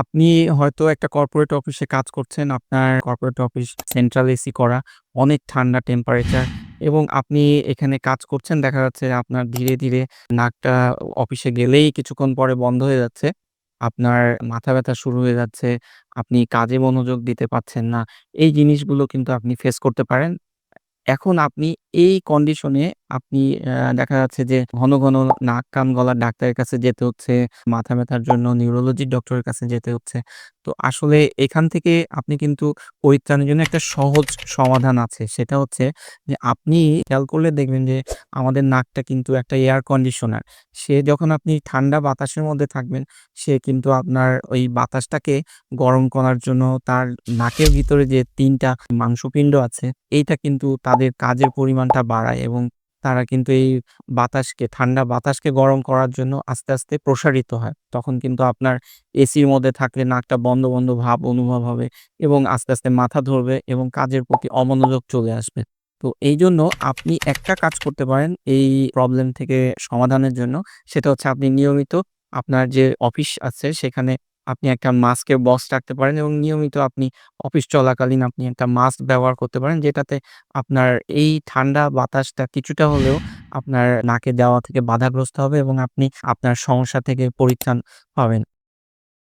আপনি হয়তো একটা কর্পোরেট অফিসে কাজ করছেন। আপনার কর্পোরেট অফিস সেন্ট্রাল এসি করা, অনেক ঠান্ডা টেম্পারেচার এবং আপনি এখানে কাজ করছেন। দেখা যাচ্ছে আপনার ধীরে, ধীরে নাকটা অফিসে গেলেই কিছুক্ষণ পরে বন্ধ হয়ে যাচ্ছে। আপনার মাথা ব্যথা শুরু হয়ে যাচ্ছে। আপনি কাজে মনোযোগ দিতে পারছেন না। এই জিনিসগুলো কিন্তু আপনি ফেস করতে পারেন। এখন আপনি এই কন্ডিশনে আপনি দেখা যাচ্ছে যে ঘন, ঘন নাক, কান, গলার ডাক্তারের কাছে যেতে হচ্ছে। মাথা ব্যাথার জন্য নিউরোলজির ডক্টরের কাছে যেতে হচ্ছে। তো আসলে এখান থেকে আপনি কিন্তু পরিত্রাণের জন্য একটা সহজ সমাধান আছে। সেটা হচ্ছে যে আপনি খেয়াল করলে দেখবেন যে আমাদের নাকটা কিন্তু একটা এয়ার কন্ডিশনার। সে যখন আপনি ঠান্ডা বাতাসের মধ্যে থাকবেন, সে কিন্তু আপনার ওই বাতাসটাকে গরম করার জন্য তার নাকের ভিতরে যে ৩ টা মাংসপিণ্ড আছে, এইটা কিন্তু তাদের কাজের পরিমাণটা বাড়ায় এবং তারা কিন্তু এই বাতাসকে ঠান্ডা বাতাসকে গরম করার জন্য আস্তে, আস্তে প্রসারিত হয়। তখন কিন্তু আপনার এসির মধ্যে থাকলে নাকটা বন্ধ, বন্ধ ভাব অনুভব হবে এবং আস্তে, আস্তে মাথা ধরবে এবং কাজের প্রতি অমনোযোগ চলে আসবে। তো এই জন্য আপনি একটা কাজ করতে পারেন এই প্রবলেম থেকে সমাধানের জন্য। সেটা হচ্ছে আপনি নিয়মিত আপনার যে অফিস আছে সেখানে আপনি একটা মাস্কের বক্স রাখতে পারেন এবং নিয়মিত আপনি অফিস চলাকালীন আপনি একটা মাস্ক ব্যবহার করতে পারেন। যেটাতে আপনার এই ঠান্ডা বাতাসটা কিছুটা হলেও আপনার নাকে দেওয়া থেকে বাধাগ্রস্ত হবে এবং আপনি আপনার সমস্যা থেকে পরিত্রাণ পাবেন।